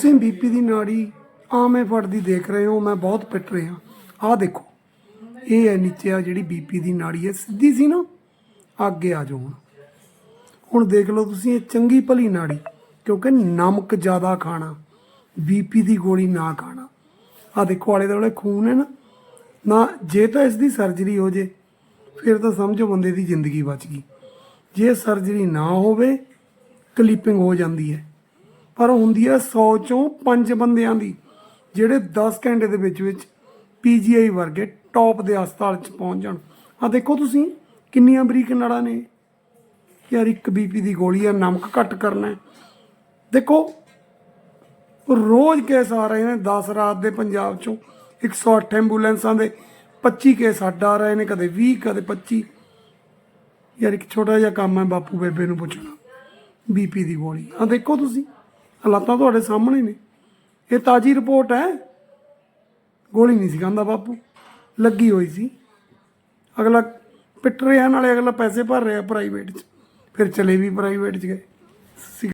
ਤੁਸੀਂ ਬੀਪੀ ਦੀ ਨਾੜੀ ਆਮੇ ਫੜਦੀ ਦੇਖ ਰਹੇ ਹੋ, ਮੈਂ ਬਹੁਤ ਪਿੱਟ ਰਿਹਾ। ਆਹ ਦੇਖੋ, ਇਹ ਹੈ ਨੀਚੇ ਆ ਜਿਹੜੀ ਬੀਪੀ ਦੀ ਨਾੜੀ ਹੈ। ਸਿੱਧੀ ਸੀ ਨਾ, ਅੱਗੇ ਆ ਜਾਓ ਹੁਣ। ਹੁਣ ਦੇਖ ਲਓ ਤੁਸੀਂ, ਇਹ ਚੰਗੀ ਭਲੀ ਨਾੜੀ, ਕਿਉਂਕਿ ਨਮਕ ਜ਼ਿਆਦਾ ਖਾਣਾ, ਬੀਪੀ ਦੀ ਗੋਲੀ ਨਾ ਖਾਣਾ। ਆ ਦੇਖੋ, ਆਲੇ ਦੁਆਲੇ ਖੂਨ ਹੈ ਨਾ। ਨਾ, ਜੇ ਤਾਂ ਇਸ ਦੀ ਸਰਜਰੀ ਹੋ ਜੇ, ਫਿਰ ਤਾਂ ਸਮਝੋ ਬੰਦੇ ਦੀ ਜ਼ਿੰਦਗੀ ਬਚ ਗਈ। ਜੇ ਸਰਜਰੀ ਨਾ ਹੋਵੇ, ਕਲੀਪਿੰਗ ਹੋ ਜਾਂਦੀ ਹੈ। ਪਰ ਹੁੰਦੀ ਹੈ 100 ਚੋਂ 5 ਬੰਦਿਆਂ ਦੀ, ਜਿਹੜੇ 10 ਘੰਟੇ ਦੇ ਵਿੱਚ ਵਿੱਚ ਪੀਜੀਆਈ ਵਰਗੇ ਟੌਪ ਦੇ ਹਸਪਤਾਲ 'ਚ ਪਹੁੰਚ ਜਾਣ। ਆ ਦੇਖੋ ਤੁਸੀਂ, ਕਿੰਨੀਆਂ ਬਰੀਕ ਨਾੜਾਂ ਨੇ। ਯਾਰ ਇੱਕ ਬੀਪੀ ਦੀ ਗੋਲੀ ਆ, ਨਮਕ ਘੱਟ ਕਰਨਾ ਦੇਖੋ, ਰੋਜ਼ ਕੇਸ ਆ ਰਹੇ ਨੇ 10 ਰਾਤ ਦੇ ਪੰਜਾਬ ਚੋਂ 108 ਐਂਬੂਲੈਂਸਾਂ ਦੇ 25 ਕੇਸ ਸਾਡਾ ਆ ਰਹੇ ਨੇ, ਕਦੇ 20 ਕਦੇ 25 ਯਾਰ ਇੱਕ ਛੋਟਾ ਜਿਹਾ ਕੰਮ ਹੈ ਬਾਪੂ ਬੇਬੇ ਨੂੰ ਪੁੱਛਣਾ ਬੀਪੀ ਦੀ ਗੋਲੀ। ਆ ਦੇਖੋ ਤੁਸੀਂ ਹਾਲਾਤਾਂ ਤੁਹਾਡੇ ਸਾਹਮਣੇ ਨੇ। ਇਹ ਤਾਜੀ ਰਿਪੋਰਟ ਹੈ। ਗੋਲੀ ਨਹੀਂ ਸੀ ਖਾਂਦਾ ਬਾਪੂ। ਲੱਗੀ ਹੋਈ ਸੀ। ਅਗਲਾ ਪਿੱਟ ਰਿਹਾ, ਨਾਲੇ ਅਗਲਾ ਪੈਸੇ ਭਰ ਰਿਹਾ ਪ੍ਰਾਈਵੇਟ 'ਚ। ਫਿਰ ਚਲੇ ਵੀ ਪ੍ਰਾਈਵੇਟ 'ਚ ਗਏ। ਸੀ